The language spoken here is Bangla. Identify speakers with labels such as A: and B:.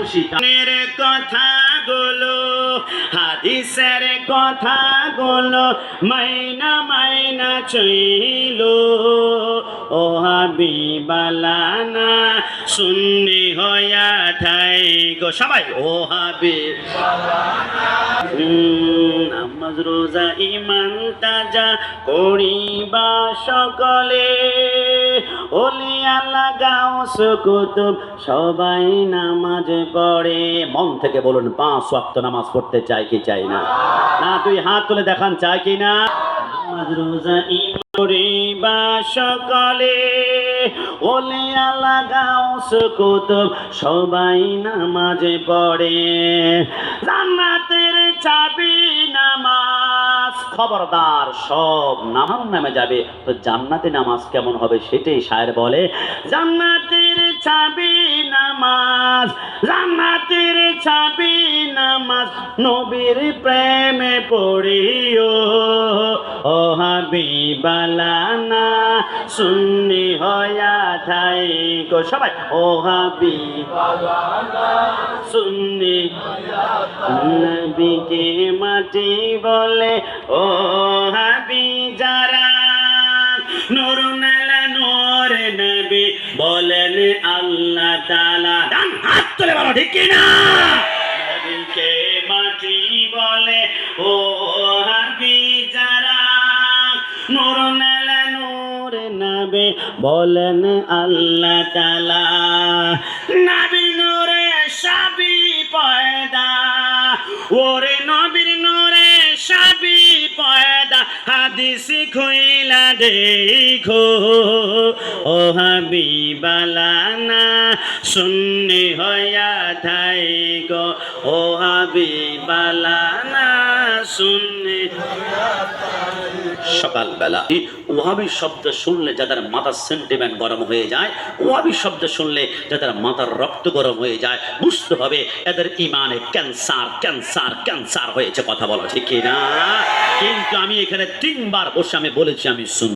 A: খুশি কথাগুলো, হাদিসের কথাগুলো মাইনা মাইনা চইল। ও হাবিবালানা, সুন্নি হয়া ঠাই গো সবাই, ও হাবি নামাজ, রোজা ইমান তাজা করিবা সকলে। ওলি আল্লাহ গাউস সবাই নামাজ পড়ে। মন থেকে বলুন, পাঁচ ওয়াক্ত নামাজ পড়তে চাই কি চাই না? না তুই হাত তুলে দেখান চাই কি না? সকলে। ওলি আল্লাহ গাউস কুতুব সবাই নামাজ পড়ে। জান্নাতের চাবি খবরদার, সব নামাজ নামে যাবে। তো জান্নাতে নামাজ কেমন হবে সেটাই সায়ের বলে, জান্নাতের চাবি জান্নাতের চাবি নামাজ নবীর প্রেমে পড়িও। ও হাবিবালানা সুন্নি হয়া থাই গো সবাই, ও হাবিবালানা সুন্নি নবীকে মাটি বলে, ও বলেন আল্লাহ তাআলা। ডান হাত তুলে বলো, ঠিক না মাটি বলে, ও হাবি যারা, নূর নালা নূর নবী বলেন আল্লাহ তালা নবীর নূরে সাবি পয়দা, ওরে হাদিস খুইলা দেখো। ও হাবিবালানা সুন্নি হয়া থাই গো ও হাবিবালানা সুন্নি সকালবেলা। ওয়াবি শব্দ শুনলে যাদের মাথার সেন্টিমেন্ট গরম হয়ে যায় ওয়াবি শব্দ শুনলে যাদের মাথার রক্ত গরম হয়ে যায়, বুঝতে হবে এদের ইমানে ক্যান্সার ক্যান্সার ক্যান্সার হয়েছে কথা বলো ঠিক না কিন্তু আমি এখানে তিনবার বসে আমি বলেছি আমি শুন